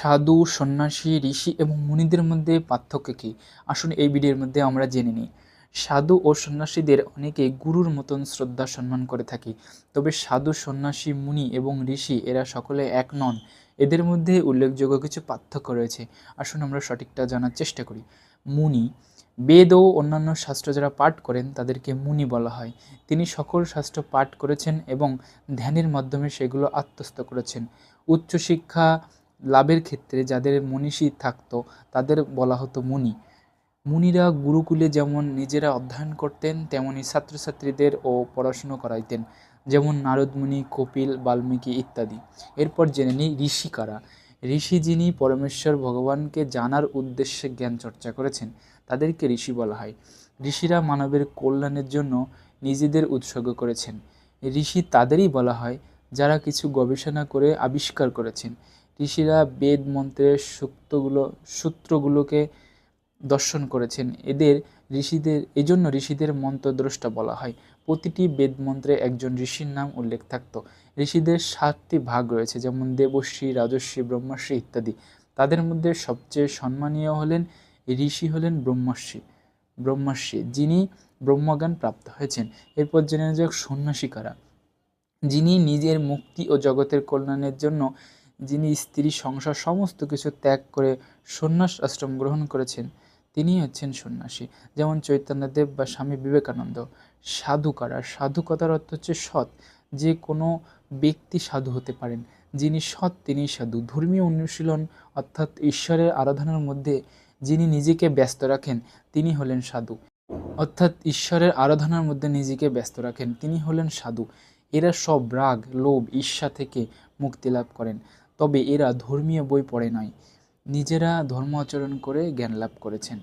সাধু, সন্ন্যাসী, ঋষি এবং মুনিদের মধ্যে পার্থক্য কী? আসুন এই ভিডিওর মধ্যে আমরা জেনে নিই। সাধু ও সন্ন্যাসীদের অনেকে গুরুর মতন শ্রদ্ধা সম্মান করে থাকি। তবে সাধু, সন্ন্যাসী, মুনি এবং ঋষি এরা সকলে এক নন। এদের মধ্যে উল্লেখযোগ্য কিছু পার্থক্য রয়েছে। আসুন আমরা সঠিকটা জানার চেষ্টা করি। মুনি, বেদ ও অন্যান্য শাস্ত্র যারা পাঠ করেন তাদেরকে মুনি বলা হয়। তিনি সকল শাস্ত্র পাঠ করেছেন এবং ধ্যানের মাধ্যমে সেগুলো আত্মস্থ করেছেন। উচ্চশিক্ষা লাভের ক্ষেত্রে যাদের মনীষী থাকতো, তাদের বলা হতো মুনি। মুনিরা গুরুকুলে যেমন নিজেরা অধ্যয়ন করতেন, তেমনি ছাত্রছাত্রীদের ও পড়াশুনো করাইতেন। যেমন নারদ মুনি কপিল, বাল্মীকি ইত্যাদি। এরপর জেনে নিই ঋষি কারা ঋষি যিনি পরমেশ্বর ভগবানকে জানার উদ্দেশ্যে জ্ঞান চর্চা করেছেন, তাদেরকে ঋষি বলা হয়। ঋষিরা মানবের কল্যাণের জন্য নিজেদের উৎসর্গ করেছেন। ঋষি তাদেরই বলা হয়, যারা কিছু গবেষণা করে আবিষ্কার করেছেন। ঋষিরা বেদ মন্ত্রের সূক্তগুলো, সূত্রগুলোকে দর্শন করেছেন। এদের ঋষিদের, এজন্য ঋষিদের মন্ত্রদ্রষ্টা বলা হয়। প্রতিটি বেদ মন্ত্রে একজন ঋষির নাম উল্লেখ থাকতো। ঋষিদের সাতটি ভাগ রয়েছে, যেমন দেবশ্রী রাজস্বী ব্রহ্মর্ষি ইত্যাদি। তাদের মধ্যে সবচেয়ে সম্মানীয় হলেন ঋষি হলেন ব্রহ্মর্ষি ব্রহ্মর্ষি যিনি ব্রহ্মজ্ঞান প্রাপ্ত হয়েছেন। এরপর জেনে যাক সন্ন্যাসী কারা যিনি নিজের মুক্তি ও জগতের কল্যাণের জন্য যিনি স্ত্রী সংসার সমস্ত কিছু ত্যাগ করে সন্ন্যাস আশ্রম গ্রহণ করেছেন তিনি হচ্ছেন সন্ন্যাসী। যেমন চৈতন্যদেব বা স্বামী বিবেকানন্দ। সাধু কারা সাধু কথার অর্থ হচ্ছে সৎ। যে কোনো ব্যক্তি সাধু হতে পারেন। যিনি সৎ তিনি সাধু। ধর্মীয় অনুশীলন অর্থাৎ ঈশ্বরের আরাধনার মধ্যে যিনি নিজেকে ব্যস্ত রাখেন, তিনি হলেন সাধু। অর্থাৎ ঈশ্বরের আরাধনার মধ্যে নিজেকে ব্যস্ত রাখেন, তিনি হলেন সাধু। এরা সব রাগ, লোভ, ঈর্ষা থেকে মুক্তি লাভ করেন। তবে এরা ধর্মীয় বই পড়ে নয়। নিজেরা ধর্ম আচরণ করে জ্ঞান লাভ করেছেন।